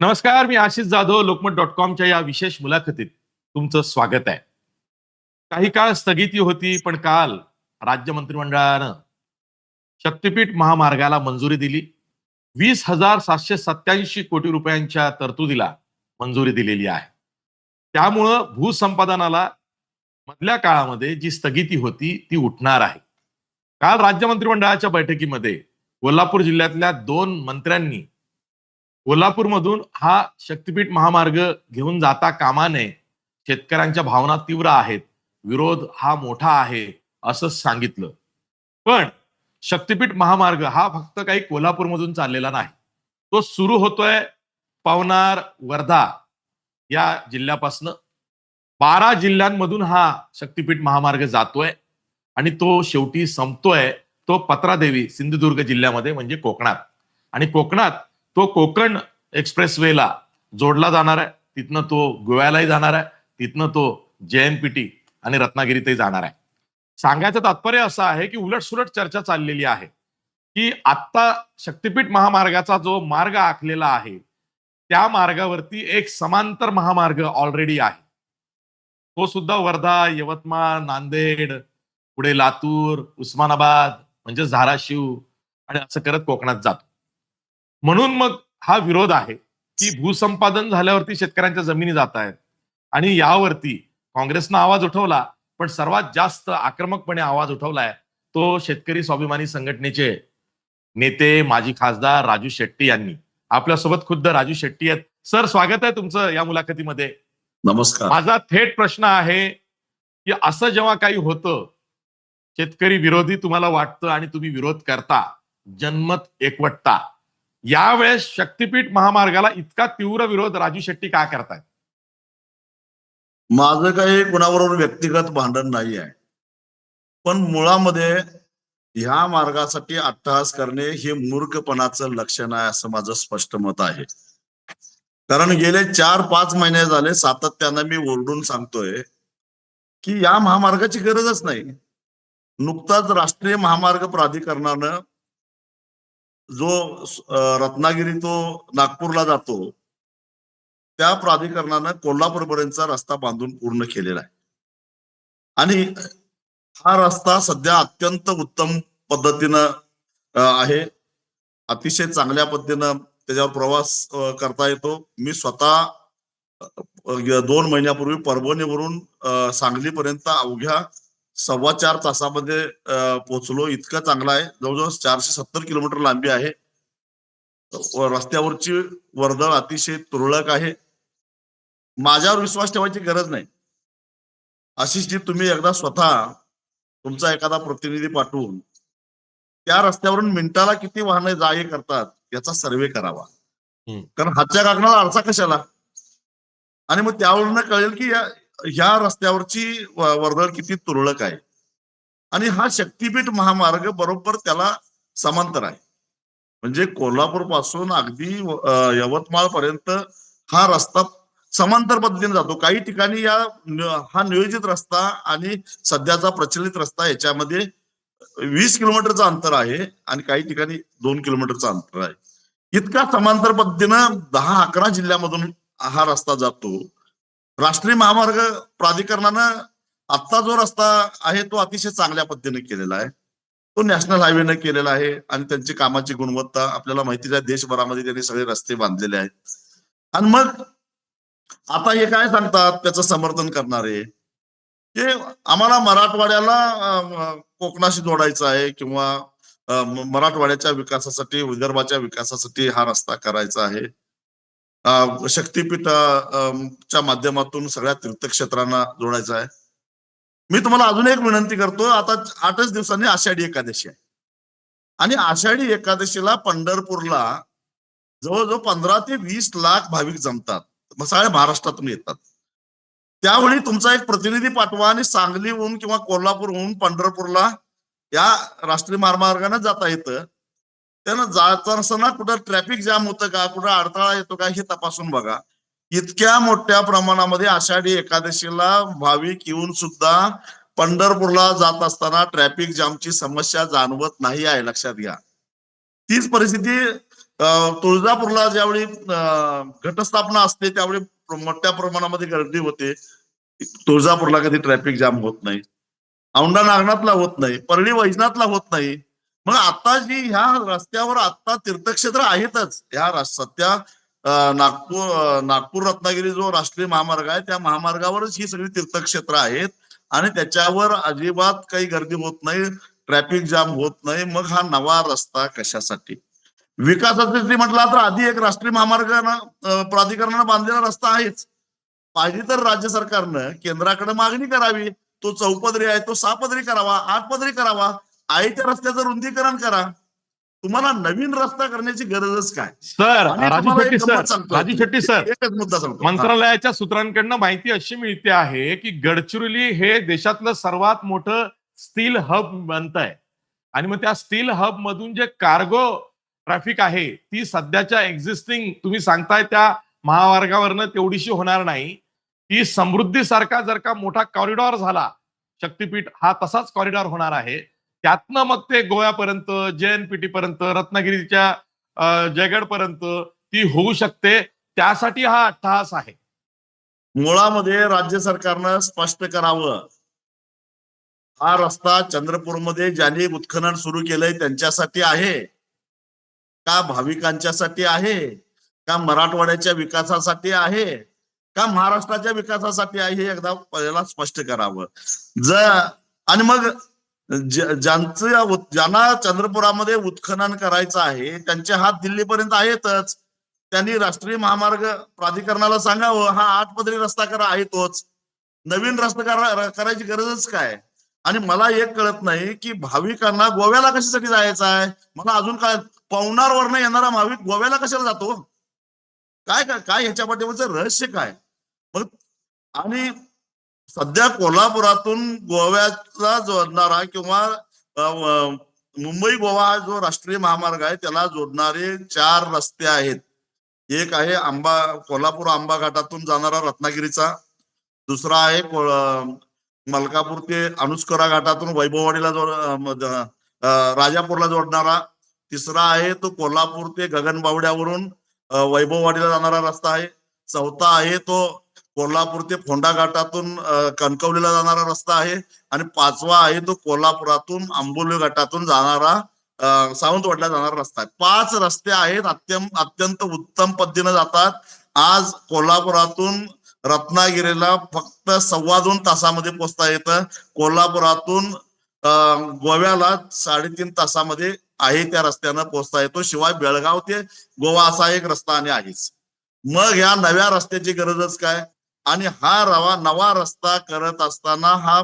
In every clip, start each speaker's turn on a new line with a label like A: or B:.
A: नमस्कार मी आशिष जाधव लोकमत डॉट कॉमच्या या विशेष मुलाखतीत तुमचं स्वागत आहे. काही काळ स्थगिती होती पण काल राज्य मंत्रिमंडळानं शक्तीपीठ महामार्गाला मंजुरी दिली. वीस हजार सातशे सत्याऐंशी कोटी रुपयांच्या तरतुदीला मंजुरी दिलेली आहे. त्यामुळं भूसंपादनाला मधल्या काळामध्ये जी स्थगिती होती ती उठणार आहे. काल राज्य मंत्रिमंडळाच्या बैठकीमध्ये कोल्हापूर जिल्ह्यातल्या दोन मंत्र्यांनी कोल्हापूरमधून हा शक्तीपीठ महामार्ग घेऊन जाता कामा नये. शेतकऱ्यांच्या भावना तीव्र आहेत. विरोध हा मोठा आहे असं सांगितलं. पण शक्तीपीठ महामार्ग हा फक्त काही कोल्हापूरमधून चाललेला नाही. तो सुरू होतोय पवनार वर्धा या जिल्ह्यापासनं. बारा जिल्ह्यांमधून हा शक्तीपीठ महामार्ग जातोय आणि तो शेवटी संपतोय. तो पत्रादेवी सिंधुदुर्ग जिल्ह्यामध्ये म्हणजे कोकणात. आणि कोकणात तो कोकण एक्सप्रेसवेला जोडला जाणार आहे. तिथनं तो गोव्यालाही जाणार आहे. तिथनं तो जेएनपीटी आणि रत्नागिरीतही जाणार आहे. सांगायचं तात्पर्य असं आहे की उलटसुलट चर्चा चाललेली आहे की आत्ता शक्तीपीठ महामार्गाचा जो मार्ग आखलेला आहे त्या मार्गावरती एक समांतर महामार्ग ऑलरेडी आहे. तो सुद्धा वर्धा यवतमाळ नांदेड पुढे लातूर उस्मानाबाद म्हणजे धाराशिव आणि असं करत कोकणात जातो. म्हणून मग हा विरोध आहे की भूसंपादन झाल्यावरती शेतकऱ्यांच्या जमिनी जात आहेत. आणि यावरती काँग्रेसनं आवाज उठवला पण सर्वात जास्त आक्रमकपणे आवाज उठवलाय तो शेतकरी स्वाभिमानी संघटनेचे नेते माजी खासदार राजू शेट्टी यांनी. आपल्यासोबत खुद्द राजू शेट्टी आहेत. सर स्वागत आहे तुमचं या मुलाखतीमध्ये.
B: नमस्कार.
A: माझा थेट प्रश्न आहे की असं जेव्हा काही होतं शेतकरी विरोधी तुम्हाला वाटतं आणि तुम्ही विरोध करता जनमत एकवटता यावेळेस शक्तीपीठ महामार्गाला इतका तीव्र विरोध राजू शेट्टी का करतायत?
B: माझं काही कुणाबरोबर व्यक्तिगत भांडण नाही आहे. पण मुळामध्ये ह्या मार्गासाठी अट्टहास करणे हे मूर्खपणाचं लक्षण आहे असं माझं स्पष्ट मत आहे. कारण गेले चार पाच महिने झाले सातत्यानं मी ओरडून सांगतोय की या महामार्गाची गरजच नाही. नुकताच राष्ट्रीय महामार्ग प्राधिकरणानं जो रत्नागिरी तो नागपूरला जातो त्या प्राधिकरणानं कोल्हापूरपर्यंतचा रस्ता बांधून पूर्ण केलेला आहे. आणि हा रस्ता सध्या अत्यंत उत्तम पद्धतीनं आहे. अतिशय चांगल्या पद्धतीनं त्याच्यावर प्रवास करता येतो. मी स्वतः दोन महिन्यापूर्वी परभणीवरून सांगलीपर्यंत अवघ्या सव्वा चार तासामध्ये पोहोचलो. इतका चांगला आहे. जवळजवळ चारशे सत्तर किलोमीटर लांबी आहे. रस्त्यावरची वर्दळ अतिशय तुरळक आहे. माझ्यावर विश्वास ठेवायची गरज नाही. आशिषजी तुम्ही एकदा स्वतः तुमचा एखादा प्रतिनिधी पाठवून त्या रस्त्यावरून मिनिटाला किती वाहने जा ये करतात याचा सर्वे करावा. कारण हातच्या काकणाला आरसा कशाला? आणि मग त्यावरून कळेल की या ह्या रस्त्यावरची वर्दळ किती तुरळक आहे. आणि हा शक्तीपीठ महामार्ग बरोबर त्याला समांतर आहे. म्हणजे कोल्हापूरपासून अगदी यवतमाळ पर्यंत हा रस्ता समांतर पद्धतीने जातो. काही ठिकाणी या हा नियोजित रस्ता आणि सध्याचा प्रचलित रस्ता याच्यामध्ये वीस किलोमीटरचं अंतर आहे आणि काही ठिकाणी दोन किलोमीटरचं अंतर आहे. इतका समांतर पद्धतीनं दहा अकरा जिल्ह्यामधून हा रस्ता जातो. राष्ट्रीय महामार्ग प्राधिकरणानं आत्ता जो रस्ता आहे तो अतिशय चांगल्या पद्धतीने केलेला आहे. तो नॅशनल हायवेनं केलेला आहे आणि त्यांची कामाची गुणवत्ता आपल्याला माहितीच आहे. देशभरामध्ये त्यांनी सगळे रस्ते बांधलेले आहेत. आणि मग आता हे काय सांगतात? त्याचं समर्थन करणारे. की आम्हाला मराठवाड्याला कोकणाशी जोडायचं आहे किंवा मराठवाड्याच्या विकासासाठी विदर्भाच्या विकासासाठी हा रस्ता करायचा आहे. च्या माध्यमातून सगळ्या तीर्थक्षेत्रांना जोडायचं आहे. मी तुम्हाला अजून एक विनंती करतो आता आठच दिवसांनी आषाढी एकादशी आहे. आणि आषाढी एकादशीला पंढरपूरला जवळजवळ पंधरा ते वीस लाख भाविक जमतात. सगळ्या महाराष्ट्रातून येतात. त्यावेळी तुमचा एक प्रतिनिधी पाठवा आणि सांगलीहून किंवा कोल्हापूरहून पंढरपूरला या राष्ट्रीय महामार्गाने जाता येतं. त्यानं जात असताना कुठं ट्रॅफिक जाम होतं का कुठं अडथळा येतो का हे तपासून बघा. इतक्या मोठ्या प्रमाणामध्ये आषाढी एकादशीला भाविक येऊन सुद्धा पंढरपूरला जात असताना ट्रॅफिक जामची समस्या जाणवत नाही आहे लक्षात घ्या. तीच परिस्थिती तुळजापूरला ज्यावेळी घटस्थापना असते त्यावेळी मोठ्या प्रमाणामध्ये गर्दी होते. तुळजापूरला कधी ट्रॅफिक जाम होत नाही. औंढा नागनाथला होत नाही. परळी वैजनाथला होत नाही. मग आता जी ह्या रस्त्यावर आता तीर्थक्षेत्र आहेतच. ह्या सध्या नागपूर नागपूर रत्नागिरी जो राष्ट्रीय महामार्ग आहे त्या महामार्गावरच ही सगळी तीर्थक्षेत्र आहेत. आणि त्याच्यावर अजिबात काही गर्दी होत नाही ट्रॅफिक जाम होत नाही. मग हा नवा रस्ता कशासाठी? विकासासाठी म्हटला तर आधी एक राष्ट्रीय महामार्गानं प्राधिकरणानं बांधलेला रस्ता आहेच. पाहिजे तर राज्य सरकारनं केंद्राकडे मागणी करावी. तो चौपदरी आहे तो सहापदरी करावा आठपदरी करावा. आईच्या रस्त्याचं रुंदीकरण करा. तुम्हाला नवीन रस्ता करण्याची गरजच काय?
A: Sir Raju Shetti sir. Raju Shetti sir
B: एकच मुद्दा सांगतो.
A: मंत्रालयाच्या सूत्रांकडनं माहिती अशी मिळते आहे की गडचिरोली हे देशातलं सर्वात मोठं स्टील हब बनत आहे. आणि मग त्या स्टील हब मधून जे कार्गो ट्रॅफिक आहे ती सध्याच्या एक्झिस्टिंग तुम्ही सांगताय त्या महामार्गावरनं तेवढीशी होणार नाही. ती समृद्धीसारखा जर का मोठा कॉरिडॉर झाला शक्तीपीठ हा तसाच कॉरिडॉर होणार आहे. त्यातनं मग ते गोव्यापर्यंत जेएनपीटी पर्यंत रत्नागिरीच्या जयगड पर्यंत ती होऊ शकते. त्यासाठी हा अट्टहास आहे.
B: मुळामध्ये राज्य सरकारनं स्पष्ट करावं. हा रस्ता चंद्रपूरमध्ये ज्यांनी उत्खनन सुरू केलंय त्यांच्यासाठी आहे. का भाविकांच्यासाठी आहे? का मराठवाड्याच्या विकासासाठी आहे? का महाराष्ट्राच्या विकासासाठी आहे हे एकदा पहिला स्पष्ट करावं. जर आणि मग ज्यांचं ज्यांना चंद्रपुरामध्ये उत्खनन करायचं आहे त्यांचे हात दिल्लीपर्यंत आहेतच. त्यांनी राष्ट्रीय महामार्ग प्राधिकरणाला सांगावं हा आठ पदरी रस्ता करा आहे तोच. नवीन रस्ता करा करायची गरजच काय? आणि मला एक कळत नाही की भाविकांना गोव्याला कशासाठी जायचं आहे? मला अजून काय पवनारवरनं येणारा भाविक गोव्याला कशाला जातो? काय काय काय ह्याच्या पाठीमागचं रहस्य काय? मग आणि सध्या कोल्हापुरातून गोव्याला जोडणारा किंवा मुंबई गोवा हा जो राष्ट्रीय महामार्ग आहे त्याला जोडणारे चार रस्ते आहेत. एक आहे आंबा कोल्हापूर आंबा घाटातून जाणारा रत्नागिरीचा. दुसरा आहे मलकापूर ते अनुस्करा घाटातून वैभववाडीला जोड राजापूरला जोडणारा. तिसरा आहे तो कोल्हापूर ते गगनबावड्यावरून वैभववाडीला जाणारा रस्ता आहे. चौथा आहे तो कोल्हापूर ते फोंडा घाटातून कणकवलीला जाणारा रस्ता आहे आणि पाचवा आहे तो कोल्हापुरातून आंबोली घाटातून जाणारा सावंतवाडीला जाणारा रस्ता आहे. पाच रस्ते आहेत अत्यंत अत्यंत उत्तम पद्धतीने जातात. आज कोल्हापुरातून रत्नागिरीला फक्त सव्वा दोन तासामध्ये पोहोचता येतं. कोल्हापुरातून गोव्याला साडेतीन तासामध्ये आहे त्या रस्त्यानं पोहोचता येतो. शिवाय बेळगाव ते गोवा असा एक रस्ता आणि आहेच. मग ह्या नव्या रस्त्याची गरजच काय? आणि हा रवा नवा रस्ता करत असताना हा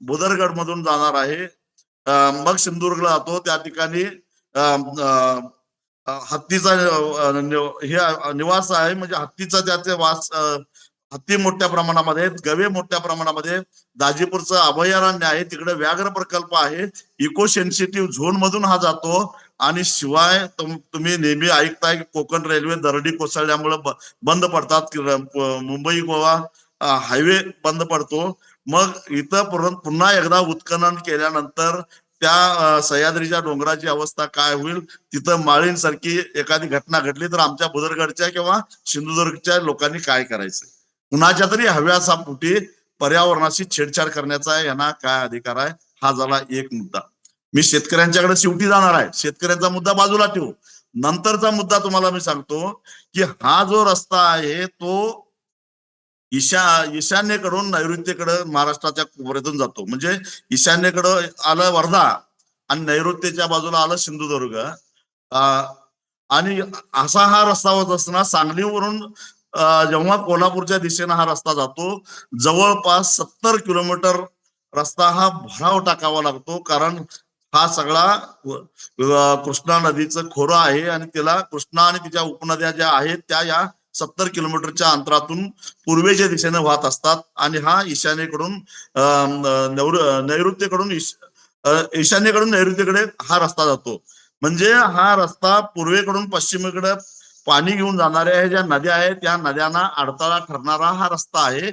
B: बुदरगड मधून जाणार आहे. मग सिंधुदुर्गला जातो. त्या ठिकाणी हत्तीचा हे निवास आहे. म्हणजे हत्तीचा त्याचे वास हत्ती मोठ्या प्रमाणामध्ये गवे मोठ्या प्रमाणामध्ये दाजीपूरचं अभयारण्य आहे. तिकडे व्याघ्र प्रकल्प आहे. इको सेन्सिटिव्ह झोन मधून हा जातो. आणि शिवाय तुम्ही नेहमी ऐकताय की कोकण रेल्वे दरडी कोसळल्यामुळे बंद पडतात मुंबई गोवा हायवे बंद पडतो. मग इथं पुन्हा एकदा उत्खनन केल्यानंतर त्या सह्याद्रीच्या डोंगराची अवस्था काय होईल? तिथं माळींसारखी एखादी घटना घडली तर आमच्या बुदरगडच्या किंवा सिंधुदुर्गच्या लोकांनी काय करायचं? कुणाच्या तरी हव्यासापोटी पर्यावरणाशी छेडछाड करण्याचा यांना काय अधिकार आहे? हा झाला एक मुद्दा. मी शेतकऱ्यांच्याकडे शेवटी जाणार आहे. शेतकऱ्यांचा मुद्दा बाजूला ठेवू. नंतरचा मुद्दा तुम्हाला मी सांगतो की हा जो रस्ता आहे तो ईशा ईशान्येकडून नैऋत्येकडे महाराष्ट्राच्या कोपऱ्यातून जातो. म्हणजे ईशान्येकडं आलं वर्धा आणि नैऋत्येच्या बाजूला आलं सिंधुदुर्ग. अं, आणि असा हा रस्ता होत असताना सांगलीवरून जेव्हा कोल्हापूरच्या दिशेनं हा रस्ता जातो जवळपास सत्तर किलोमीटर रस्ता हा भराव टाकावा लागतो. कारण हा सगळा कृष्णा नदीचं खोरं आहे आणि त्याला कृष्णा आणि तिच्या उपनद्या ज्या आहेत त्या या सत्तर किलोमीटरच्या अंतरातून पूर्वेच्या दिशेने वाहत असतात. आणि हा ईशान्येकडून नैऋत्येकडून ईशान्येकडून नैऋत्येकडे हा रस्ता जातो. म्हणजे हा रस्ता पूर्वेकडून पश्चिमेकडे पाणी घेऊन जाणाऱ्या ज्या नद्या आहेत त्या नद्यांना अडथळा ठरणारा हा रस्ता आहे.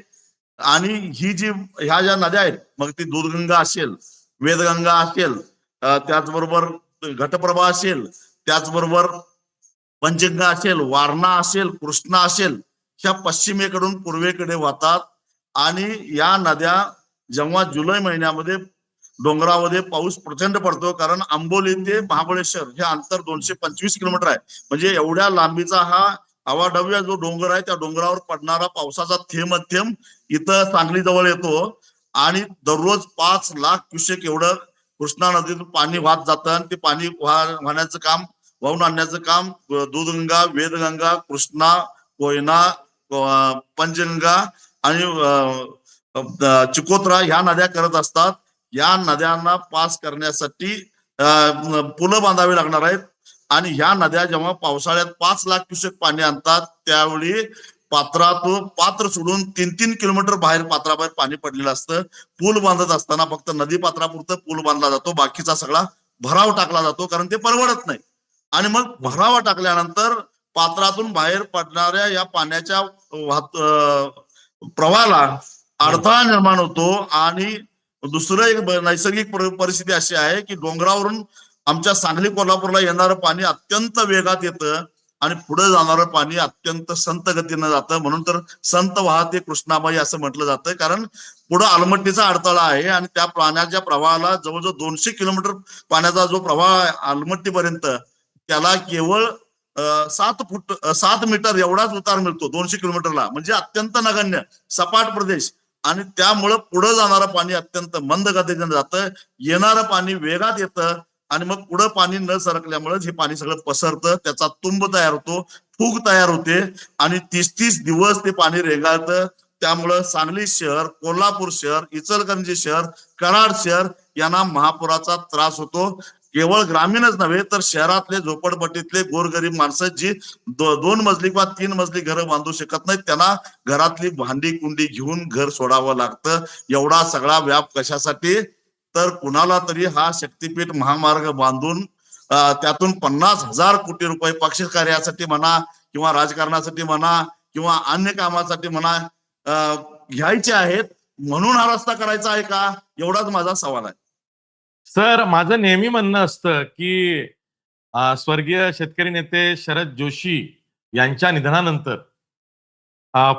B: आणि ही जी ह्या ज्या नद्या आहेत मग ती दूधगंगा असेल वेदगंगा असेल त्याचबरोबर घटप्रभा असेल त्याचबरोबर पंचगंगा असेल वारणा असेल कृष्णा असेल ह्या पश्चिमेकडून पूर्वेकडे वाहतात. आणि या नद्या जेव्हा जुलै महिन्यामध्ये डोंगरामध्ये पाऊस प्रचंड पडतो कारण आंबोली ते महाबळेश्वर हे अंतर दोनशे पंचवीस किलोमीटर आहे. म्हणजे एवढ्या लांबीचा हा अवाढव्य जो डोंगर आहे त्या डोंगरावर पडणारा पावसाचा थेंब थेंब इथं सांगली जवळ येतो. आणि दररोज पाच लाख क्युसेक एवढं कृष्णा नदीतून पाणी वाहत जातं आणि ते पाणी वाहण्याचं काम वाहून आणण्याचं काम दूधगंगा वेदगंगा कृष्णा कोयना पंचगंगा आणि चिकोत्रा ह्या नद्या करत असतात. या नद्यांना पास करण्यासाठी पुलं बांधावी लागणार आहेत. आणि ह्या नद्या जेव्हा पावसाळ्यात पाच लाख क्युसेक पाणी आणतात त्यावेळी पात्रातून पात्र सोडून तीन तीन किलोमीटर बाहेर पात्राबाहेर पाणी पडलेलं असतं. पूल बांधत असताना फक्त नदी पात्रापुरतं पूल बांधला जातो. बाकीचा सगळा भराव टाकला जातो कारण ते परवडत नाही. आणि मग भरावा टाकल्यानंतर पात्रातून बाहेर पडणाऱ्या या पाण्याच्या प्रवाहाला अडथळा निर्माण होतो. आणि दुसरं एक नैसर्गिक परिस्थिती अशी आहे की डोंगरावरून आमच्या सांगली कोल्हापूरला येणारं पाणी अत्यंत वेगात येतं. आणि पुढे जाणारं पाणी अत्यंत संत गतीनं जातं. म्हणून तर संत वाहते कृष्णाबाई असं म्हटलं जातं. कारण पुढं आलमट्टीचा अडथळा आहे आणि त्या पाण्याच्या प्रवाहाला जवळजवळ दोनशे किलोमीटर पाण्याचा जो प्रवाह आहे आलमट्टीपर्यंत त्याला केवळ सात फूट सात मीटर एवढाच उतार मिळतो दोनशे किलोमीटरला. म्हणजे अत्यंत नगण्य सपाट प्रदेश. आणि त्यामुळं पुढे जाणारं पाणी अत्यंत मंद गतीने जातं. येणारं पाणी वेगात येतं. आणि मग पुढं पाणी न सरकल्यामुळे हे पाणी सगळं पसरतं त्याचा तुंब तयार होतो फूग तयार होते आणि तीस तीस दिवस ते पाणी रेगाळतं. त्यामुळं सांगली शहर कोल्हापूर शहर इचलकरंजी शहर कराड शहर यांना महापुराचा त्रास होतो. केवळ ग्रामीणच नव्हे तर शहरातले झोपडपट्टीतले गोरगरीब माणसं जी दो- दोन मजली किंवा तीन मजली घरं बांधू शकत नाहीत त्यांना घरातली भांडी कुंडी घेऊन घर सोडावं लागतं. एवढा सगळा व्याप कशासाठी? तर कुणाला तरी हा शक्तीपीठ महामार्ग बांधून त्यातून पन्नास हजार कोटी रुपये पक्ष कार्यासाठी म्हणा किंवा राजकारणासाठी म्हणा किंवा अन्य कामासाठी म्हणा घ्यायचे आहेत. म्हणून हा रस्ता करायचा आहे का? एवढाच माझा सवाल आहे.
A: सर माझं नेहमी म्हणणं असतं की स्वर्गीय शेतकरी नेते शरद जोशी यांच्या निधनानंतर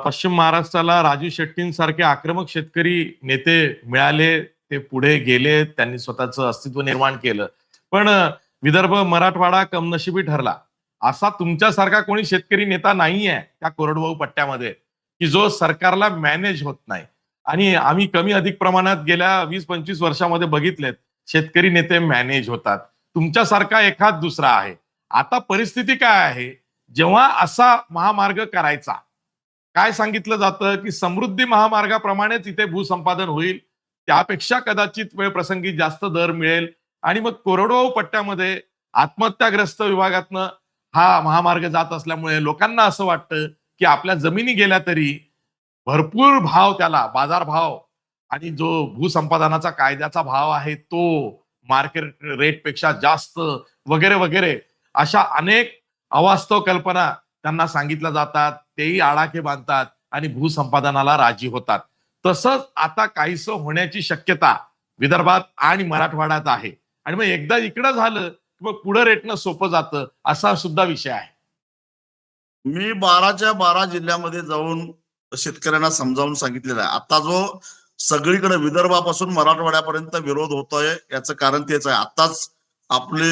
A: पश्चिम महाराष्ट्राला राजू शेट्टींसारखे आक्रमक शेतकरी नेते मिळाले. ते पुढे गेले त्यांनी स्वतःचं अस्तित्व निर्माण केलं. पण विदर्भ मराठवाडा कमनशिबी ठरला. असा तुमच्यासारखा कोणी शेतकरी नेता नाहीये त्या कोरडवाहू पट्ट्यामध्ये की जो सरकारला मॅनेज होत नाही. आणि आम्ही कमी अधिक प्रमाणात गेल्या वीस पंचवीस वर्षामध्ये बघितलेत शेतकरी नेते मॅनेज होतात. तुमच्यासारखा एखाद दुसरा आहे. आता परिस्थिती काय आहे? जेव्हा असा महामार्ग करायचा काय सांगितलं जातं की समृद्धी महामार्गाप्रमाणेच इथे भूसंपादन होईल? त्यापेक्षा कदाचित वेळ प्रसंगी जास्त दर मिळेल. आणि मग कोरडवाहू पट्ट्यामध्ये आत्महत्याग्रस्त विभागातनं हा महामार्ग जात असल्यामुळे लोकांना असं वाटतं की आपल्या जमिनी गेल्या तरी भरपूर भाव त्याला बाजार भाव आणि जो भूसंपादनाचा कायद्याचा भाव आहे तो मार्केट रेटपेक्षा जास्त वगैरे वगैरे अशा अनेक अवास्तव कल्पना त्यांना सांगितल्या जातात. तेही आडाखे बांधतात आणि भूसंपादनाला राजी होतात. तसंच आता काहीस होण्याची शक्यता विदर्भात आणि मराठवाड्यात आहे. आणि मग एकदा इकडं झालं की मग पुढे रेटणं सोपं जातं असा सुद्धा विषय आहे.
B: मी बाराच्या बारा जिल्ह्यामध्ये जाऊन शेतकऱ्यांना समजावून सांगितलेलं आहे. आता जो सगळीकडे विदर्भापासून मराठवाड्यापर्यंत विरोध होतोय याचं कारण तेच आहे. आताच आपले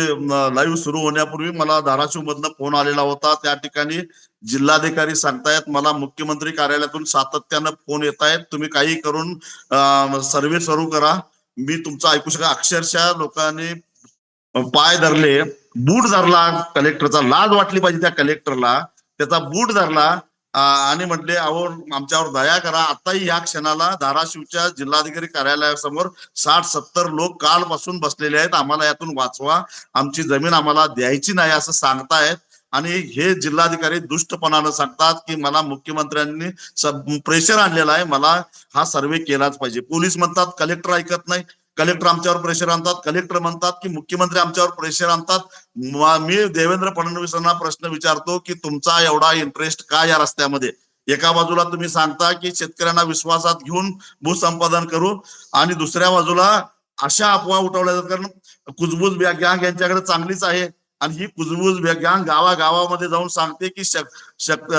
B: लाईव्ह सुरू होण्यापूर्वी मला धाराशिव मधनं फोन आलेला होता. त्या ठिकाणी जिल्हाधिकारी सांगतायत मला मुख्यमंत्री कार्यालयातून सातत्यानं फोन येत आहेत तुम्ही काही करून सर्व्हे सुरू करा. मी तुमचं ऐकू शका अक्षरशः लोकांनी पाय धरले. बूट धरला कलेक्टरचा लाज वाटली पाहिजे त्या कलेक्टरला. त्याचा बूट धरला आणि म्हटले अहो आमच्यावर दया करा. आताही या क्षणाला धाराशिवच्या जिल्हाधिकारी कार्यालयासमोर साठ सत्तर लोक कालपासून बसलेले आहेत. आम्हाला यातून वाचवा. आमची जमीन आम्हाला द्यायची नाही असं सांगतायत. आणि हे जिल्हाधिकारी दुष्टपणानं सांगतात की मला मुख्यमंत्र्यांनी प्रेशर आणलेला आहे. मला हा सर्वे केलाच पाहिजे. पोलीस म्हणतात कलेक्टर ऐकत नाही. कलेक्टर आमच्यावर प्रेशर आणतात. कलेक्टर म्हणतात की मुख्यमंत्री आमच्यावर प्रेशर आणतात. मी देवेंद्र फडणवीसांना प्रश्न विचारतो की तुमचा एवढा इंटरेस्ट का या रस्त्यामध्ये? एका बाजूला तुम्ही सांगता की शेतकऱ्यांना विश्वासात घेऊन भूसंपादन करू आणि दुसऱ्या बाजूला अशा अफवा उठवल्या जातात कारण कुजबूज गँग यांच्याकडे चांगलीच आहे. आणि ही कुजबुज गँग गावागावामध्ये जाऊन सांगते की शक शक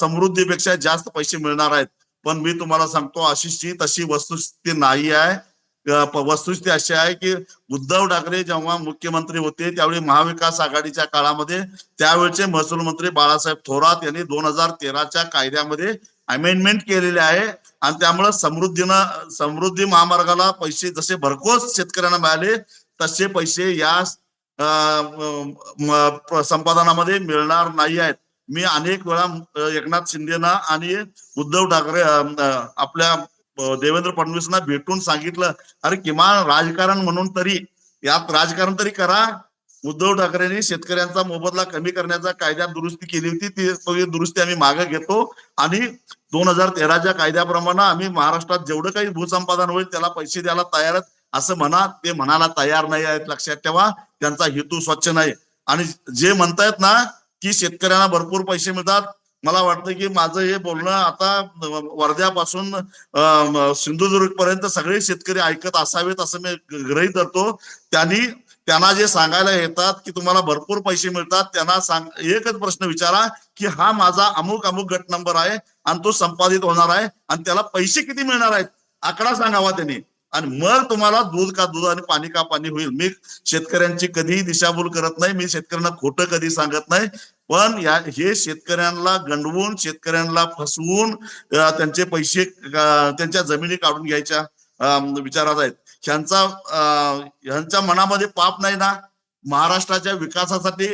B: समृद्धीपेक्षा जास्त पैसे मिळणार आहेत. पण मी तुम्हाला सांगतो अशीची तशी वस्तुस्थिती नाही आहे. वस्तुस्थिती अशी आहे की उद्धव ठाकरे जेव्हा मुख्यमंत्री होते त्यावेळी महाविकास आघाडीच्या काळामध्ये त्यावेळचे महसूल मंत्री बाळासाहेब थोरात यांनी दोन हजार तेराच्या कायद्यामध्ये अमेंडमेंट केलेले आहे. आणि त्यामुळे समृद्धीनं समृद्धी महामार्गाला पैसे जसे भरघोस शेतकऱ्यांना मिळाले तसे पैसे या संपादनामध्ये मिळणार नाही आहेत. मी अनेक वेळा एकनाथ शिंदेना आणि उद्धव ठाकरे आपल्या देवेंद्र फडणवीसना भेटून सांगितलं अरे किमान राजकारण म्हणून तरी यात राजकारण तरी करा. उद्धव ठाकरेंनी शेतकऱ्यांचा मोबदला कमी करण्याचा कायद्यात दुरुस्ती केली होती. ती दुरुस्ती आम्ही मागे घेतो आणि दोन हजार तेराच्या कायद्याप्रमाणे आम्ही महाराष्ट्रात जेवढं काही भूसंपादन होईल त्याला पैसे द्यायला तयार आहेत असं म्हणा. ते म्हणायला तयार नाही आहेत लक्षात ठेवा. त्यांचा हेतू स्वच्छ नाही. आणि जे म्हणतायत ना की शेतकऱ्यांना भरपूर पैसे मिळतात मला वाटतं की माझं हे बोलणं आता वर्ध्यापासून सिंधुदुर्ग पर्यंत सगळे शेतकरी ऐकत असावेत असं मी ग्रहीत धरतो. त्यांनी त्यांना जे सांगायला येतात की तुम्हाला भरपूर पैसे मिळतात त्यांना सांग एकच प्रश्न विचारा की हा माझा अमुक अमुक गट नंबर आहे आणि तो संपादित होणार आहे आणि त्याला पैसे किती मिळणार आहेत आकडा सांगावा त्यांनी. आणि मग तुम्हाला दूध का दूध आणि पाणी का पाणी होईल. मी शेतकऱ्यांची कधीही दिशाभूल करत नाही. मी शेतकऱ्यांना खोटं कधी सांगत नाही. पण या हे शेतकऱ्यांना गंडवून शेतकऱ्यांना फसवून त्यांचे पैसे त्यांच्या जमिनी काढून घ्यायच्या विचारात आहेत. ह्यांचा ह्यांच्या मनामध्ये पाप नाही ना? महाराष्ट्राच्या विकासासाठी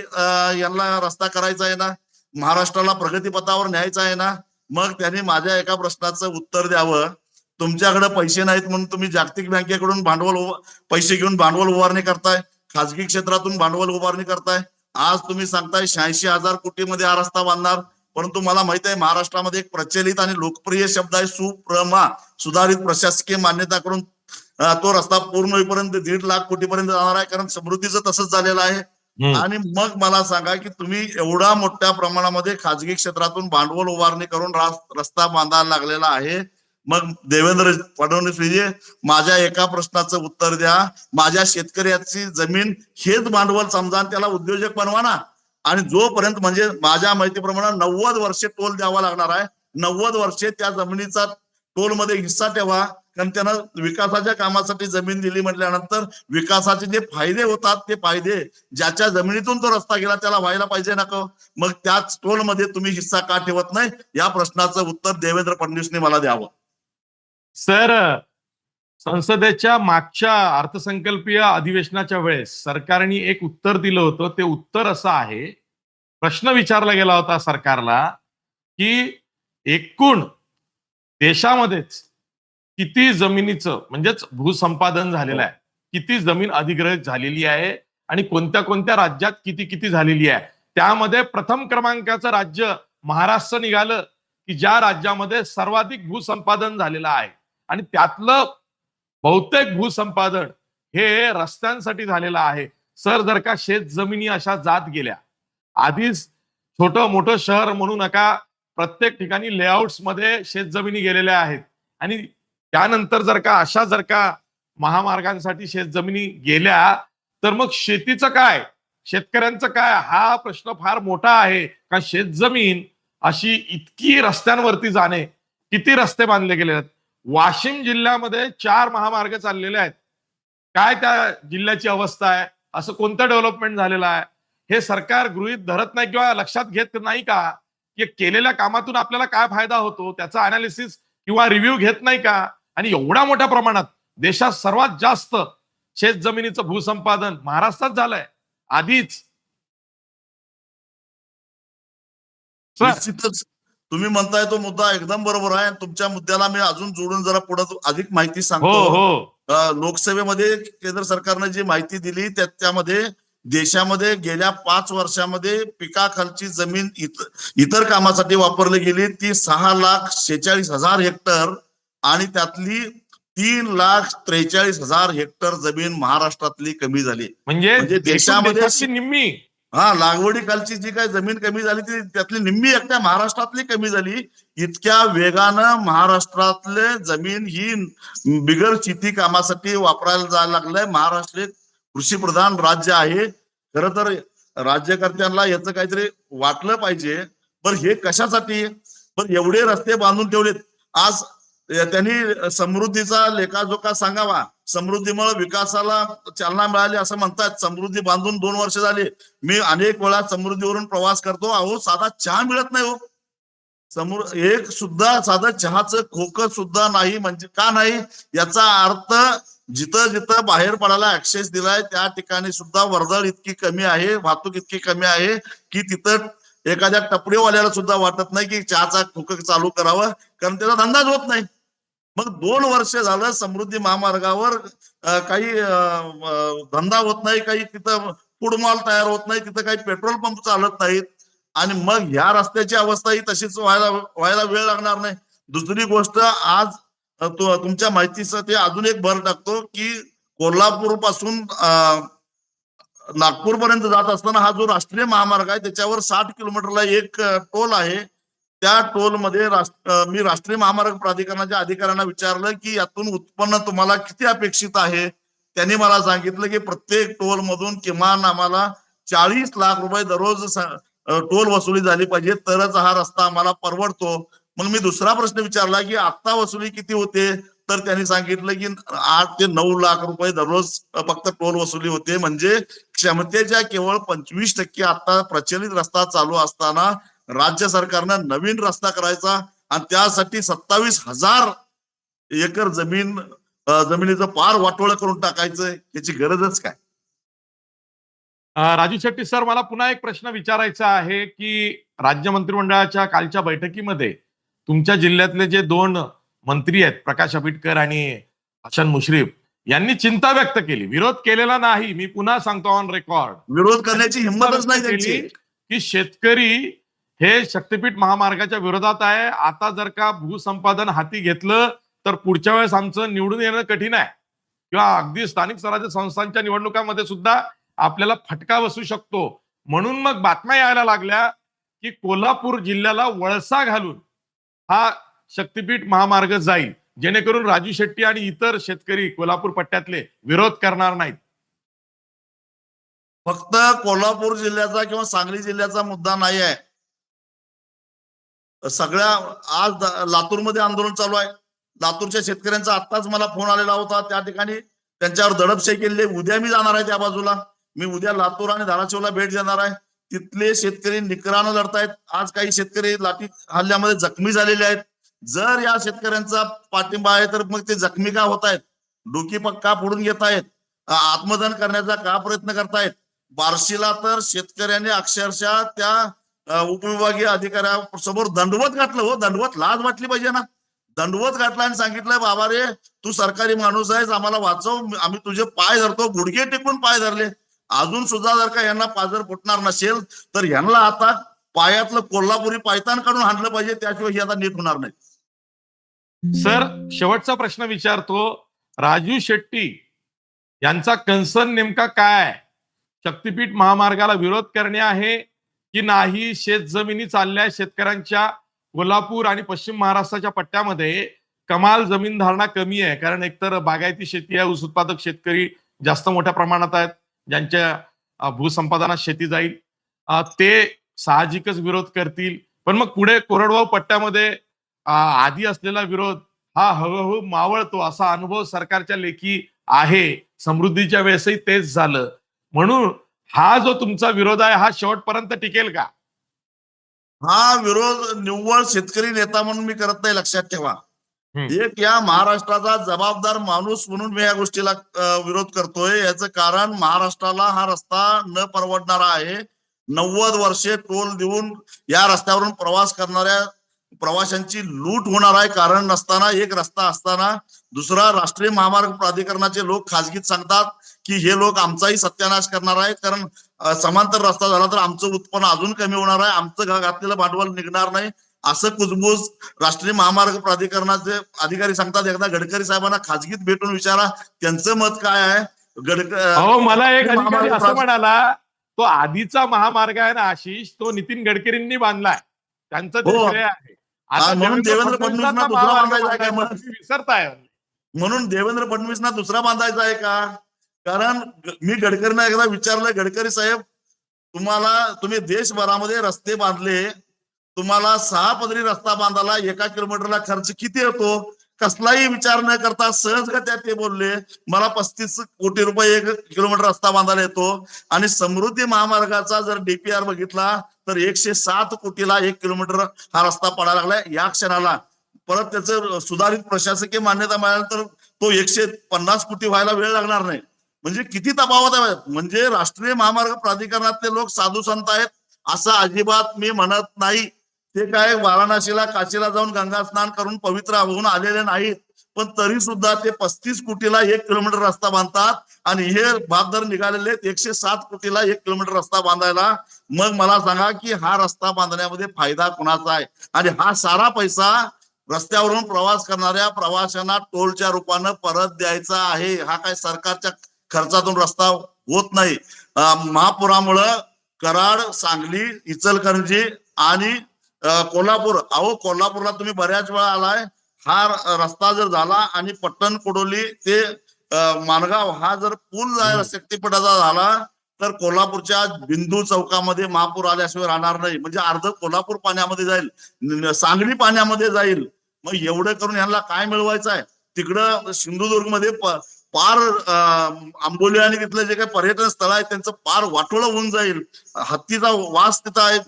B: यांना रस्ता करायचा आहे ना? महाराष्ट्राला प्रगतीपथावर न्यायचा आहे ना? मग त्यांनी माझ्या एका प्रश्नाचं उत्तर द्यावं. तुमच्याकडे पैसे नाहीत म्हणून तुम्ही जागतिक बँकेकडून भांडवल पैसे घेऊन भांडवल उभारणी करताय. खाजगी क्षेत्रातून भांडवल उभारणी करताय. आज तुम्ही सांगताय शहाऐंशी हजार कोटीमध्ये हा रस्ता बांधणार. परंतु मला माहीत आहे महाराष्ट्रामध्ये एक प्रचलित आणि लोकप्रिय शब्द आहे सुप्रमा. सुधारित प्रशासकीय मान्यता करून तो रस्ता पूर्ण होईपर्यंत दीड लाख कोटीपर्यंत जाणार आहे. कारण समृद्धीचं तसंच झालेलं आहे. आणि मग मला सांगा की तुम्ही एवढा मोठ्या प्रमाणामध्ये खाजगी क्षेत्रातून भांडवल उभारणी करून रास- रस्ता बांधायला लागलेला आहे. मग देवेंद्र फडणवीस म्हणजे माझ्या एका प्रश्नाचं उत्तर द्या. माझ्या शेतकऱ्याची जमीन हेच भांडवल समजा त्याला उद्योजक बनवा ना. आणि जोपर्यंत म्हणजे माझ्या माहितीप्रमाणे नव्वद वर्षे टोल द्यावा लागणार आहे. नव्वद वर्षे त्या जमिनीचा टोलमध्ये हिस्सा ठेवा. कारण त्यानं विकासाच्या कामासाठी जमीन दिली म्हटल्यानंतर विकासाचे जे फायदे होतात ते फायदे. ज्याच्या जमिनीतून तो रस्ता गेला त्याला व्हायला पाहिजे ना मग त्याच टोलमध्ये तुम्ही हिस्सा का ठेवत नाही? या प्रश्नाचं उत्तर देवेंद्र फडणवीसने मला द्यावं.
A: सर संसदेच्या मागच्या अर्थसंकल्पीय अधिवेशनाच्या वेळेस सरकारने एक उत्तर दिलं होतं. ते उत्तर असं आहे प्रश्न विचारला गेला होता सरकारला की एकूण देशामध्येच किती जमिनीचं म्हणजेच भूसंपादन झालेलं आहे. किती जमीन अधिग्रहित झालेली आहे आणि कोणत्या कोणत्या राज्यात किती किती झालेली आहे. त्यामध्ये प्रथम क्रमांकाचं राज्य महाराष्ट्र निघालं की ज्या राज्यामध्ये सर्वाधिक भूसंपादन झालेलं आहे. आणि त्यातलं बहुतेक भूसंपादन हे रस्त्यांसाठी झालेलं आहे. सर जर का शेत जमिनी अशा जात गेल्या आधीच छोट मोठं शहर म्हणू नका प्रत्येक ठिकाणी लेआउट्समध्ये शेत जमिनी गेलेल्या आहेत. आणि त्यानंतर जर का अशा जर का महामार्गांसाठी शेत जमिनी गेल्या तर मग शेतीचं काय? शेतकऱ्यांचं काय? हा प्रश्न फार मोठा आहे का शेत जमीन अशी इतकी रस्त्यांवरती जाणे किती रस्ते बांधले गेले आहेत वाशिम जिल्ह्यामध्ये चार महामार्ग चाललेले आहेत. काय त्या जिल्ह्याची अवस्था आहे? असं कोणतं डेव्हलपमेंट झालेलं आहे? हे सरकार गृहीत धरत नाही किंवा लक्षात घेत नाही का? की केलेल्या कामातून आपल्याला काय फायदा होतो? त्याचा अनालिसिस किंवा रिव्ह्यू घेत नाही का? आणि एवढ्या मोठ्या प्रमाणात देशात सर्वात जास्त शेत जमिनीचं भूसंपादन महाराष्ट्रात झालंय. आधीच.
B: तुम्ही म्हणताय तो मुद्दा एकदम बरोबर आहे. तुमच्या मुद्द्याला मी अजून जोडून जरा पुढे अधिक माहिती
A: हो
B: सांगतो.
A: हो
B: अं, लोकसभेमध्ये केंद्र सरकारने जी माहिती दिली त्या- त्यामध्ये देशामध्ये गेल्या पाच वर्षामध्ये पिकाखालची जमीन इत- इतर कामासाठी वापरली गेली. ती सहा लाख शेहेचाळीस हजार हेक्टर आणि त्यातली तीन लाख त्रेचाळीस हजार हेक्टर जमीन महाराष्ट्रातली कमी झाली.
A: म्हणजे
B: म्हणजे देशामध्ये-
A: निम्मी.
B: हा लागवडीखालची जी काही जमीन कमी झाली ती त्यातली निम्मी एकट्या महाराष्ट्रातली कमी झाली इतक्या वेगानं महाराष्ट्रातले जमीन ही बिगर शेती कामासाठी वापरायला जायला लागलंय. महाराष्ट्र एक कृषी प्रधान राज्य आहे. खर तर राज्यकर्त्यांना याचं काहीतरी वाटलं पाहिजे. पण हे कशासाठी? पण एवढे रस्ते बांधून ठेवलेत. आज त्यांनी समृद्धीचा लेखाजोखा सांगावा समृद्धीमुळे विकासाला चालना मिळाली असं म्हणतात. समृद्धी बांधून दोन वर्ष झाली. मी अनेक वेळा समृद्धीवरून प्रवास करतो. अहो साधा चहा मिळत नाही हो. समोर एक सुद्धा साधं चहाचं खोकं सुद्धा नाही. म्हणजे का नाही? याचा अर्थ जिथं जिथं बाहेर पडायला ऍक्सेस दिलाय त्या ठिकाणी सुद्धा वर्दळ इतकी कमी आहे वाहतूक इतकी कमी आहे की तिथं एखाद्या टपरीवाल्याला सुद्धा वाटत नाही की चहाचा खोक चालू करावं. कारण त्याचा धंदाच होत नाही. मग दोन वर्ष झालं समृद्धी महामार्गावर काही धंदा होत नाही काही तिथं पुडमाल तयार होत नाही तिथं काही पेट्रोल पंप चालत नाहीत. आणि मग ह्या रस्त्याची अवस्था ही तशीच व्हायला व्हायला वेळ लागणार नाही. दुसरी गोष्ट आज तुमच्या माहितीसाठी अजून एक भर टाकतो की कोल्हापूरपासून नागपूर पर्यंत जात असताना हा जो राष्ट्रीय महामार्ग आहे त्याच्यावर साठ किलोमीटरला एक टोल आहे. त्या टोलमध्ये राष्ट्र- मी राष्ट्रीय महामार्ग प्राधिकरणाच्या अधिकाऱ्यांना विचारलं की यातून उत्पन्न तुम्हाला किती अपेक्षित आहे? त्यांनी मला सांगितलं की प्रत्येक टोल मधून किमान आम्हाला चाळीस लाख रुपये दररोज टोल वसुली झाली पाहिजे तरच हा रस्ता आम्हाला परवडतो. मग मी दुसरा प्रश्न विचारला की आता वसुली किती होते? तर त्यांनी सांगितलं की आठ ते नऊ लाख रुपये दररोज फक्त टोल वसुली होते. म्हणजे क्षमतेच्या केवळ पंचवीस टक्के आता प्रचलित रस्ता चालू असताना राज्य सरकारनं नवीन रस्ता करायचा आणि त्यासाठी सत्तावीस हजार एकर जमीन जमिनीचं पार वाटोळं करून टाकायचं याची गरजच काय?
A: राजू शेट्टी सर मला पुन्हा एक प्रश्न विचारायचा आहे की राज्य मंत्रिमंडळाच्या कालच्या बैठकीमध्ये तुमच्या जिल्ह्यातले जे दोन मंत्री आहेत प्रकाश आंबेडकर आणि हसन मुश्रीफ यांनी चिंता व्यक्त केली. विरोध केलेला नाही. मी पुन्हा सांगतो ऑन रेकॉर्ड
B: विरोध करण्याची हिंमतच नाही त्यांची.
A: की शेतकरी हे शक्तीपीठ महामार्गाच्या विरोधात आहे. आता जर का भूसंपादन हाती घेतलं तर पुढच्या वेळेस आमचं निवडून येणं कठीण आहे. किंवा अगदी स्थानिक स्वराज्य संस्थांच्या निवडणुकामध्ये सुद्धा आपल्याला फटका बसू शकतो. म्हणून मग बातम्या यायला लागल्या की कोल्हापूर जिल्ह्याला वळसा घालून हा शक्तीपीठ महामार्ग जाईल. जेणेकरून राजू शेट्टी आणि इतर शेतकरी कोल्हापूर पट्ट्यातले विरोध करणार नाहीत.
B: फक्त कोल्हापूर जिल्ह्याचा किंवा सांगली जिल्ह्याचा मुद्दा नाही आहे. सगळ्या आज लातूरमध्ये आंदोलन चालू आहे. लातूरच्या शेतकऱ्यांचा आत्ताच मला फोन आलेला होता. त्या ठिकाणी त्यांच्यावर दडपशाही केलेली उद्या मी जाणार आहे त्या बाजूला. मी उद्या लातूर आणि धाराशिवला भेट देणार आहे. तिथले शेतकरी निकरानं लढतायत. आज काही शेतकरी लाठी हल्ल्यामध्ये जखमी झालेले आहेत. जर या शेतकऱ्यांचा पाठिंबा आहे तर मग ते जखमी का होत आहेत डोकी पक्का का फोडून घेत आहेत आत्मदहन करण्याचा का प्रयत्न करतायत? बार्शीला तर शेतकऱ्यांनी अक्षरशः त्या उपविभागीय अधिकाऱ्यासमोर दंडवत घातलं हो दंडवत लाज वाटली पाहिजे ना. दंडवत घातला आणि सांगितलं बाबा रे तू सरकारी माणूस आहेस आम्हाला वाचव आम्ही तुझे पाय धरतो. गुडघे टेकून पाय धरले. अजून सुद्धा जर का यांना पाजर फुटणार नसेल तर यांना आता पायातलं कोल्हापुरी पायतान काढून हाणलं पाहिजे त्याशिवाय आता नीट होणार नाही.
A: सर शेवटचा प्रश्न विचारतो. राजू शेट्टी यांचा कन्सर्न नेमका काय शक्तिपीठ शक्तीपीठ महामार्गाला विरोध करणे आहे की नाही शेत जमिनी चालल्या शेतकऱ्यांच्या कोल्हापूर आणि पश्चिम महाराष्ट्राच्या पट्ट्यामध्ये कमाल जमीन धारणा कमी आहे. कारण एकतर बागायती शेती आहे ऊस उत्पादक शेतकरी जास्त मोठ्या प्रमाणात आहेत ज्यांच्या भूसंपादनात शेती जाईल. ते साहजिकच विरोध करतील. पण मग पुढे कोरडवाहू पट्ट्यामध्ये आधी असलेला विरोध हा हळूहळू मावळतो असा अनुभव सरकारच्या लेखी आहे. समृद्धीच्या वेळेसही तेच झालं. म्हणून हा जो तुमचा विरोध आहे हा शेवटपर्यंत टिकेल का?
B: हा विरोध निव्वळ शेतकरी नेता म्हणून मी करत नाही लक्षात ठेवा. एक या महाराष्ट्राचा जबाबदार माणूस म्हणून मी या गोष्टीला विरोध करतोय. याचं कारण महाराष्ट्राला हा रस्ता न परवडणारा आहे. नव्वद वर्षे टोल देऊन या रस्त्यावरून प्रवास करणाऱ्या प्रवाशांची लूट होणार आहे. कारण नसताना एक रस्ता असताना दुसरा राष्ट्रीय महामार्ग प्राधिकरणाचे लोक खाजगीत सांगतात की हे लोक आमचाही सत्यानाश करणार आहेत. कारण समांतर रस्ता झाला तर आमचं उत्पन्न अजून कमी होणार आहे. आमचं घातलेलं भांडवल निघणार नाही. असं कुजबूज राष्ट्रीय महामार्ग प्राधिकरणाचे अधिकारी सांगतात. एकदा गडकरी साहेबांना खाजगीत भेटून विचारा त्यांचं मत काय आहे? गडक
A: अहो मला एक असं म्हणाला तो आधीचा महामार्ग आहे ना आशिष तो नितीन गडकरींनी बांधलाय त्यांचं
B: म्हणून देवेंद्र?
A: तुम्ही विसरताय.
B: म्हणून देवेंद्र फडणवीसना दुसरा बांधायचा आहे का? कारण मी गडकरींना एकदा विचारलं गडकरी साहेब तुम्हाला तुम्ही देशभरामध्ये रस्ते बांधले तुम्हाला सहा पदरी रस्ता बांधायला एका किलोमीटरला खर्च किती येतो? कसलाही विचार न करता सहजगत्या ते बोलले मला पस्तीस कोटी रुपये एक किलोमीटर रस्ता बांधायला येतो आणि समृद्धी महामार्गाचा जर डीपीआर बघितला तर एकशे सात कोटीला एक किलोमीटर हा रस्ता पडायला लागलाय या क्षणाला. परत त्याचं सुधारित प्रशासकीय मान्यता मिळाल्यानंतर तर तो एकशे पन्नास कोटी व्हायला वेळ लागणार नाही. म्हणजे किती तफावत आहे? म्हणजे राष्ट्रीय महामार्ग प्राधिकरणातले लोक साधू संत आहेत. असं अजिबात मी म्हणत नाही. ते काय वाराणसीला काशीला जाऊन गंगा स्नान करून पवित्र होऊन आलेले नाहीत. पण तरी सुद्धा ते पस्तीस कोटीला एक किलोमीटर रस्ता बांधतात. आणि हे भागदर निघालेले आहेत एकशे सात कोटीला एक किलोमीटर रस्ता बांधायला. मग मला सांगा की हा रस्ता बांधण्यामध्ये फायदा कुणाचा आहे? आणि हा सारा पैसा रस्त्यावरून प्रवास करणाऱ्या प्रवाशांना टोलच्या रूपानं परत द्यायचा आहे. हा काय सरकारच्या खर्चातून रस्ता होत नाही. महापुरामुळं कराड सांगली इचलकरंजी आणि कोल्हापूर. अहो कोल्हापूरला तुम्ही बऱ्याच वेळा आलाय. हा रस्ता जर झाला आणि पट्टण कोडोली ते अं, माणगाव हा जर पूल शक्तीपीठाचा झाला तर कोल्हापूरच्या बिंदू चौकामध्ये महापूर आल्याशिवाय राहणार नाही. म्हणजे अर्ध कोल्हापूर पाण्यामध्ये जाईल. सांगली पाण्यामध्ये जाईल. मग एवढं करून यांना काय मिळवायचं आहे? तिकडं सिंधुदुर्गमध्ये पार आंबोली आणि तिथलं जे काही पर्यटन स्थळ आहे त्यांचं पार वाटोळं होऊन जाईल. हत्तीचा वास तिथं आहे.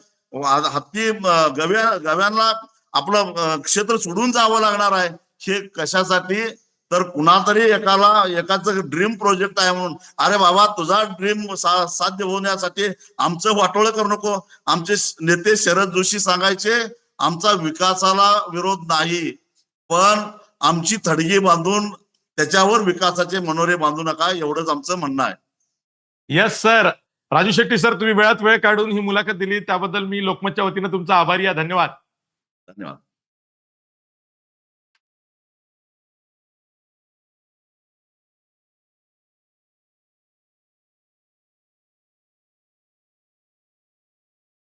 B: हत्ती गव्या गव्यांना आपलं क्षेत्र सोडून जावं लागणार आहे. हे कशासाठी? तर कुणातरी एकाला एकाच ड्रीम प्रोजेक्ट आहे म्हणून. अरे बाबा तुझा ड्रीम साध्य होण्यासाठी आमचं वाटोळं करू नको. आमचे नेते शरद जोशी सांगायचे आमचा विकासाला विरोध नाही पण आमची थडगी बांधून त्याच्यावर विकासाचे मनोरे बांधू नका एवढंच आमचं म्हणणं आहे.
A: Yes sir Raju Shetti sir तुम्ही वेळात वेळ काढून ही मुलाखत दिली. त्याबद्दल मी लोकमतच्या वतीनं तुमचा आभारी आहे. धन्यवाद.
B: धन्यवाद.